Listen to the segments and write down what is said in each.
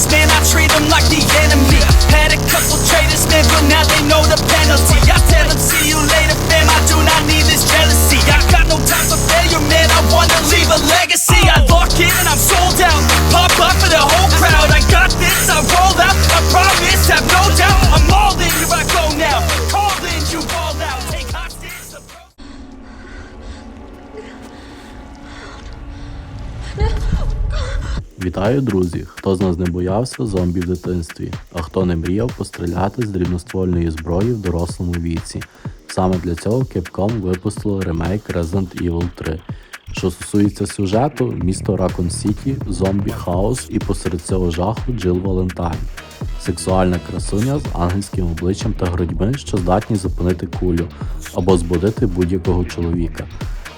spend Вітаю, друзі! Хто з нас не боявся зомбі в дитинстві, а хто не мріяв постріляти з дрібноствольної зброї в дорослому віці. Саме для цього Capcom випустили ремейк Resident Evil 3. Що стосується сюжету, місто Raccoon City, зомбі хаос і посеред цього жаху Джил Валентайн. Сексуальна красуня з ангельським обличчям та грудьми, що здатні зупинити кулю або збудити будь-якого чоловіка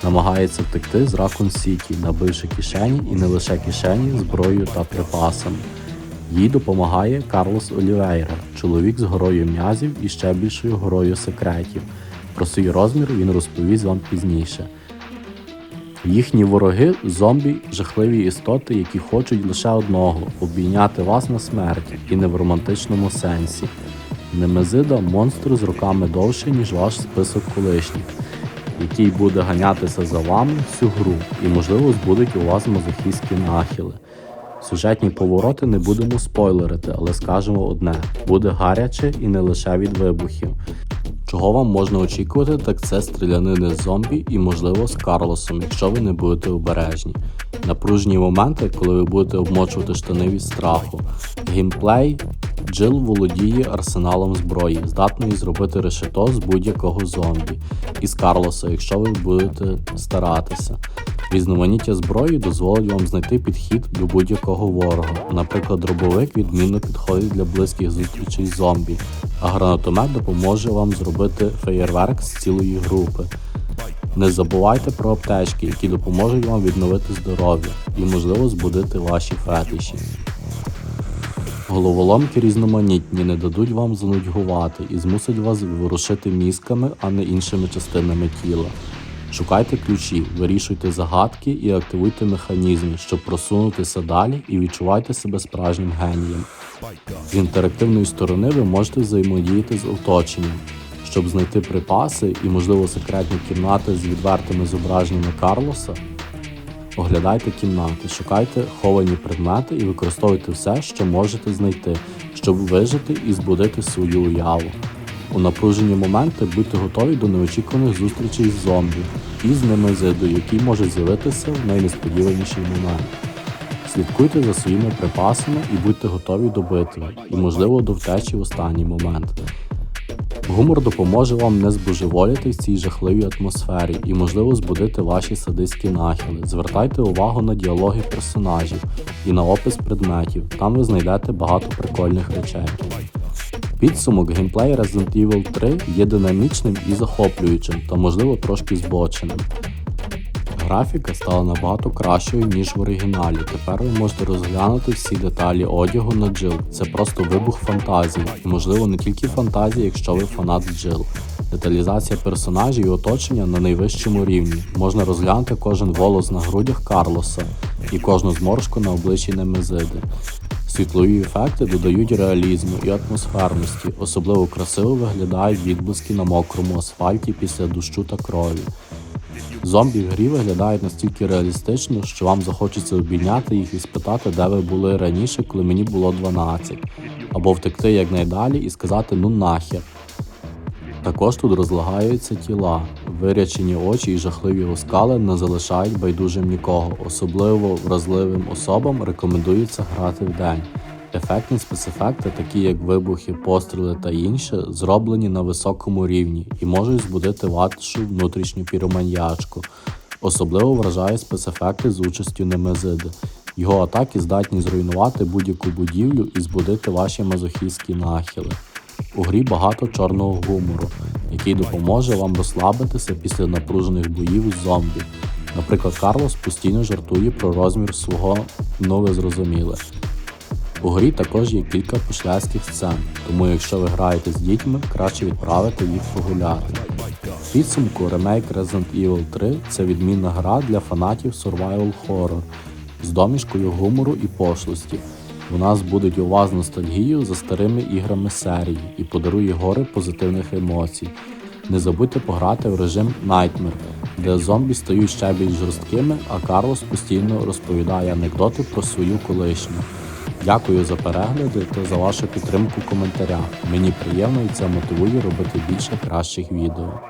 намагається втекти з Ракун Сіті, набивши кишені і не лише кишені зброєю та припасами. Їй допомагає Карлос Олівейра, чоловік з горою м'язів і ще більшою горою секретів. Про свій розмір він розповість вам пізніше. Їхні вороги зомбі жахливі істоти, які хочуть лише одного обійняти вас на смерть і не в романтичному сенсі. Немезида монстр з руками довше, ніж ваш список колишніх, який буде ганятися за вами всю гру і, можливо, збудить у вас мазохістські нахили. Сюжетні повороти не будемо спойлерити, але скажемо одне: буде гаряче і не лише від вибухів. Чого вам можна очікувати, так це стрілянини з зомбі і, можливо, з Карлосом, якщо ви не будете обережні. Напружні моменти, коли ви будете обмочувати штани від страху. Геймплей Джил володіє арсеналом зброї, здатної зробити решето з будь-якого зомбі. І з Карлоса, якщо ви будете старатися. Різноманіття зброї дозволить вам знайти підхід до будь-якого ворога. Наприклад, дробовик відмінно підходить для близьких зустрічей зомбі, а гранатомет допоможе вам зробити феєрверк з цілої групи. Не забувайте про аптечки, які допоможуть вам відновити здоров'я і, можливо, збудити ваші фетиші. Головоломки різноманітні не дадуть вам занудьгувати і змусять вас ворушити мізками, а не іншими частинами тіла. Шукайте ключі, вирішуйте загадки і активуйте механізми, щоб просунутися далі і відчувайте себе справжнім генієм. З інтерактивної сторони ви можете взаємодіяти з оточенням, щоб знайти припаси і, можливо, секретні кімнати з відвертими зображеннями Карлоса. Оглядайте кімнати, шукайте ховані предмети і використовуйте все, що можете знайти, щоб вижити і збудити свою уяву. У напружені моменти будьте готові до неочікуваних зустрічей з зомбі і з немезидою, який може з'явитися в найнесподіваніший момент. Слідкуйте за своїми припасами і будьте готові до битви, і, можливо, до втечі в останній момент. Гумор допоможе вам не збожеволіти в цій жахливій атмосфері і, можливо, збудити ваші садистські нахили. Звертайте увагу на діалоги персонажів і на опис предметів. Там ви знайдете багато прикольних речей. Підсумок геймплей Resident Evil 3 є динамічним і захоплюючим, та можливо трошки збоченим. Графіка стала набагато кращою, ніж в оригіналі. Тепер ви можете розглянути всі деталі одягу на Джил. Це просто вибух фантазії, і можливо не тільки фантазії, якщо ви фанат Джил. Деталізація персонажів і оточення на найвищому рівні. Можна розглянути кожен волос на грудях Карлоса і кожну зморшку на обличчі Немезиди. Світлові ефекти додають реалізму і атмосферності, особливо красиво виглядають відблиски на мокрому асфальті після дощу та крові. Зомбі в грі виглядають настільки реалістично, що вам захочеться обійняти їх і спитати, де ви були раніше, коли мені було 12, або втекти якнайдалі і сказати ну нахер. Також тут розлагаються тіла, вирячені очі і жахливі оскали не залишають байдужим нікого. Особливо вразливим особам рекомендується грати вдень. Ефектні спецефекти, такі як вибухи, постріли та інше, зроблені на високому рівні і можуть збудити вашу внутрішню піроманьячку. Особливо вражає спецефекти з участю Немезиди. Його атаки здатні зруйнувати будь-яку будівлю і збудити ваші мазохістські нахили. У грі багато чорного гумору, який допоможе вам розслабитися після напружених боїв з зомбі. Наприклад, Карлос постійно жартує про розмір свого, ну ви зрозуміли. У грі також є кілька пошляцьких сцен, тому якщо ви граєте з дітьми, краще відправити їх погуляти. В підсумку ремейк Resident Evil 3 це відмінна гра для фанатів survival horror з домішкою гумору і пошлості. Вона збудить у вас ностальгію за старими іграми серії і подарує гори позитивних емоцій. Не забудьте пограти в режим Nightmare, де зомбі стають ще більш жорсткими, а Карлос постійно розповідає анекдоти про свою колишню. Дякую за перегляди та за вашу підтримку в коментарях. Мені приємно і це мотивує робити більше кращих відео.